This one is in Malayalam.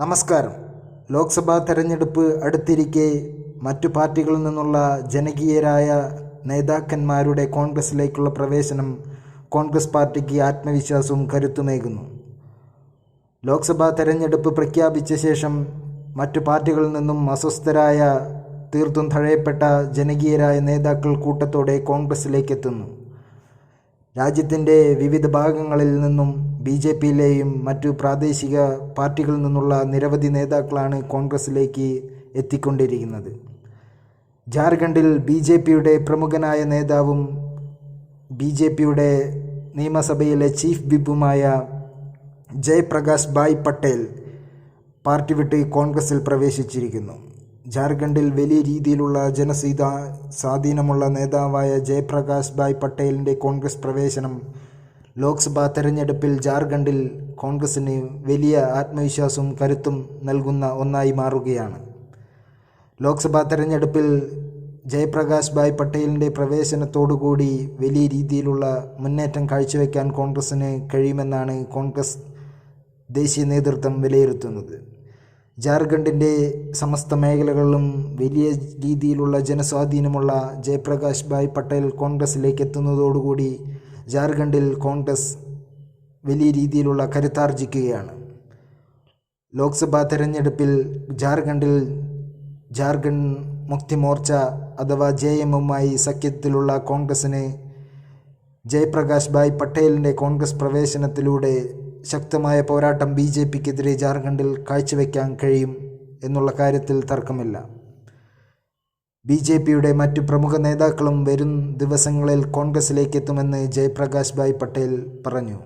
നമസ്കാരം. ലോക്സഭാ തെരഞ്ഞെടുപ്പ് അടുത്തിരിക്കെ മറ്റു പാർട്ടികളിൽ നിന്നുള്ള ജനകീയരായ നേതാക്കന്മാരുടെ കോൺഗ്രസിലേക്കുള്ള പ്രവേശനം കോൺഗ്രസ് പാർട്ടിക്ക് ആത്മവിശ്വാസവും കരുത്തുമേകുന്നു. ലോക്സഭാ തെരഞ്ഞെടുപ്പ് പ്രഖ്യാപിച്ച ശേഷം മറ്റു പാർട്ടികളിൽ നിന്നും അസ്വസ്ഥരായ തീർത്തും തഴയപ്പെട്ട ജനകീയരായ നേതാക്കൾ കൂട്ടത്തോടെ കോൺഗ്രസിലേക്കെത്തുന്നു. രാജ്യത്തിന്റെ വിവിധ ഭാഗങ്ങളിൽ നിന്നും ബി ജെ പിയിലെയും മറ്റു പ്രാദേശിക പാർട്ടികളിൽ നിന്നുള്ള നിരവധി നേതാക്കളാണ് കോൺഗ്രസിലേക്ക് എത്തിക്കൊണ്ടിരിക്കുന്നത്. ജാർഖണ്ഡിൽ ബി ജെ പിയുടെ പ്രമുഖനായ നേതാവും ബി ജെ പിയുടെ നിയമസഭയിലെ ചീഫ് വിപ്പുമായ ജയപ്രകാശ് ഭായ് പട്ടേൽ പാർട്ടി വിട്ട് കോൺഗ്രസിൽ പ്രവേശിച്ചിരിക്കുന്നു. ജാർഖണ്ഡിൽ വലിയ രീതിയിലുള്ള ജനസീത സ്വാധീനമുള്ള നേതാവായ ജയപ്രകാശ് ഭായ് പട്ടേലിന്റെ കോൺഗ്രസ് പ്രവേശനം ലോക്സഭാ തെരഞ്ഞെടുപ്പിൽ ജാർഖണ്ഡിൽ കോൺഗ്രസിന് വലിയ ആത്മവിശ്വാസവും കരുത്തും നൽകുന്ന ഒന്നായി മാറുകയാണ്. ലോക്സഭാ തെരഞ്ഞെടുപ്പിൽ ജയപ്രകാശ് ഭായ് പട്ടേലിന്റെ പ്രവേശനത്തോടുകൂടി വലിയ രീതിയിലുള്ള മുന്നേറ്റം കാഴ്ചവെക്കാൻ കോൺഗ്രസിന് കഴിയുമെന്നാണ് കോൺഗ്രസ് ദേശീയ നേതൃത്വം വിലയിരുത്തുന്നത്. ജാർഖണ്ഡിന്റെ സമസ്ത മേഖലകളിലും വലിയ രീതിയിലുള്ള ജനസ്വാധീനമുള്ള ജയപ്രകാശ് ഭായ് പട്ടേൽ കോൺഗ്രസിലേക്ക് എത്തുന്നതോടുകൂടി ജാർഖണ്ഡിൽ കോൺഗ്രസ് വലിയ രീതിയിലുള്ള കരുത്താർജിക്കുകയാണ്. ലോക്സഭാ തെരഞ്ഞെടുപ്പിൽ ജാർഖണ്ഡിൽ ജാർഖണ്ഡ് മുക്തി മോർച്ച അഥവാ ജെ എമ്മുമായി സഖ്യത്തിലുള്ള കോൺഗ്രസിന് ജയപ്രകാശ് ഭായ് പട്ടേലിന്റെ കോൺഗ്രസ് പ്രവേശനത്തിലൂടെ ശക്തമായ പോരാട്ടം ബി ജെ പിക്കെതിരെ ജാർഖണ്ഡിൽ കാഴ്ചവെക്കാൻ കഴിയും എന്നുള്ള കാര്യത്തിൽ തർക്കമില്ല. ബി ജെ പിയുടെ മറ്റു പ്രമുഖ നേതാക്കളും വരും ദിവസങ്ങളിൽ കോൺഗ്രസിലേക്ക് എത്തുമെന്ന് ജയപ്രകാശ് ഭായ് പട്ടേൽ പറഞ്ഞു.